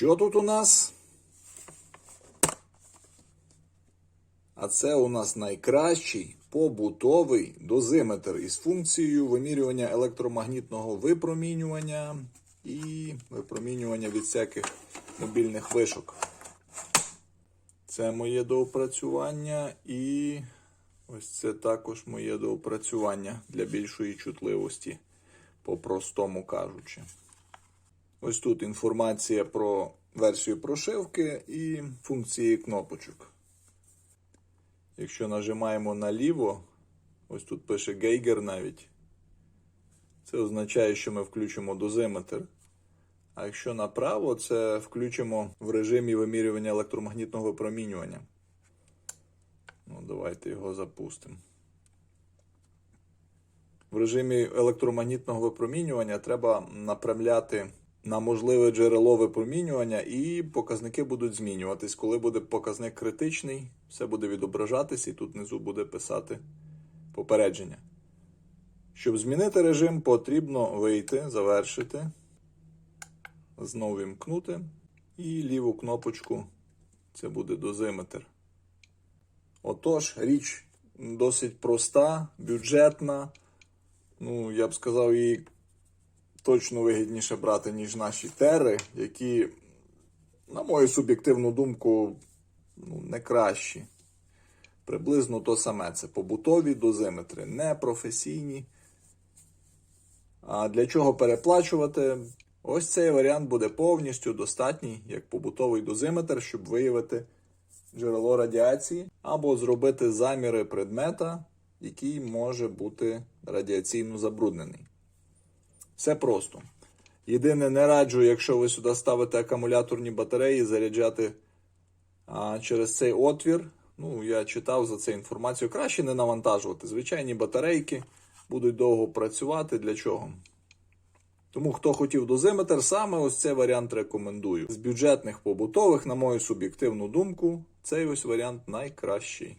Що тут у нас? А це у нас найкращий побутовий дозиметр із функцією вимірювання електромагнітного випромінювання і випромінювання від всяких мобільних вишок. Це моє доопрацювання і ось це також моє доопрацювання для більшої чутливості, по-простому кажучи. Ось тут інформація про версію прошивки і функції кнопочок. Якщо нажимаємо наліво, ось тут пише Гейгер навіть. Це означає, що ми включимо дозиметр. А якщо направо, це включимо в режимі вимірювання електромагнітного випромінювання. Ну, давайте його запустимо. В режимі електромагнітного випромінювання треба направляти на можливе джерело випромінювання, і показники будуть змінюватись. Коли буде показник критичний, все буде відображатись, і тут внизу буде писати попередження. Щоб змінити режим, потрібно вийти, завершити, знову вімкнути, і ліву кнопочку це буде дозиметр. Отож, річ досить проста, бюджетна. Ну, я б сказав, її точно вигідніше брати, ніж наші тери, які, на мою суб'єктивну думку, ну, не кращі. Приблизно то саме. Це побутові дозиметри, не професійні. А для чого переплачувати? Ось цей варіант буде повністю достатній як побутовий дозиметр, щоб виявити джерело радіації або зробити заміри предмета, який може бути радіаційно забруднений. Все просто. Єдине, не раджу, якщо ви сюди ставите акумуляторні батареї, заряджати а, через цей отвір. Ну, я читав за це інформацію. Краще не навантажувати. Звичайні батарейки будуть довго працювати. Для чого? Тому, хто хотів дозиметр, саме ось цей варіант рекомендую. З бюджетних побутових, на мою суб'єктивну думку, цей ось варіант найкращий.